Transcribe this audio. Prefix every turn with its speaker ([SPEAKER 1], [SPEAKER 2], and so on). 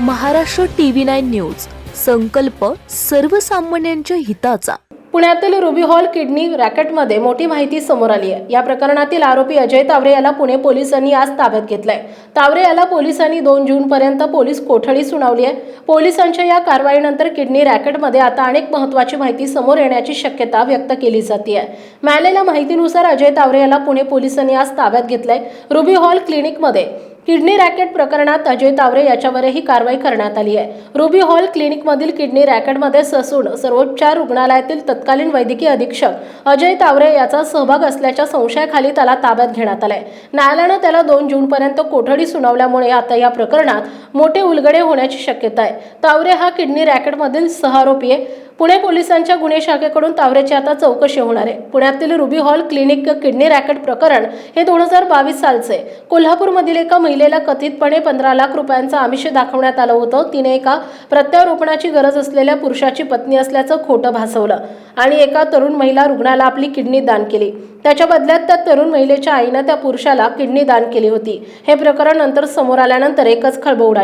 [SPEAKER 1] Maharashtra TV nine news. संकल्प सर्वसामान्यांच्या हिताचा.
[SPEAKER 2] पुण्यातील रुबी हॉल किडनी रॅकेटमध्ये मोठी माहिती समोर आली आहे. या प्रकरणातील आरोपी अजय तावरे याला पुणे पोलिसांनी आज ताब्यात घेतलाय. तावरे याला पोलिसांनी दोन जून पर्यंत पोलीस कोठडी सुनावली आहे. पोलिसांच्या या कारवाईनंतर किडनी रॅकेटमध्ये आता अनेक महत्वाची माहिती समोर येण्याची शक्यता व्यक्त केली जाते आहे मिळालेल्या माहितीनुसार अजय तावरे याला पुणे पोलिसांनी आज ताब्यात घेतलंय. रुबी हॉल क्लिनिकमध्ये किडनी रॅकेट प्रकरणात अजय तावरे याच्यावरही कारवाई करण्यात आली आहे. रुबी हॉल क्लिनिकमधील किडनी रॅकेटमध्ये ससून सर्वोपचार रुग्णालयातील तत्कालीन वैद्यकीय अधीक्षक अजय तावरे याचा सहभाग असल्याच्या संशयाखाली त्याला ताब्यात घेण्यात आलाय. न्यायालयानं त्याला दोन जूनपर्यंत कोठडी सुनावल्यामुळे आता या प्रकरणात मोठे उलगडे होण्याची शक्यता आहे. तावरे हा किडनी रॅकेटमधील सहारोपी आहे. पुणे पोलिसांच्या गुन्हे शाखेकडून तावरेची आता चौकशी होणार आहे. पुण्यातील Ruby Hall clinic kidney racket प्रकरण हे दोन हजार बावीस सालचे कोल्हापूरमधील एका महिलेला कथितपणे पंधरा लाख रुपयांचं आमिष दाखवण्यात आलं होतं. तिने एका प्रत्यारोपणाची गरज असलेल्या पुरुषाची पत्नी असल्याचं खोटं भासवलं आणि एका तरुण महिला रुग्णाला आपली किडनी दान केली. त्याच्या बदल्यात त्या तरुण महिलेच्या आईनं त्या पुरुषाला किडनी दान केली होती. हे प्रकरण नंतर समोर आल्यानंतर एकच खळबळ उडाली.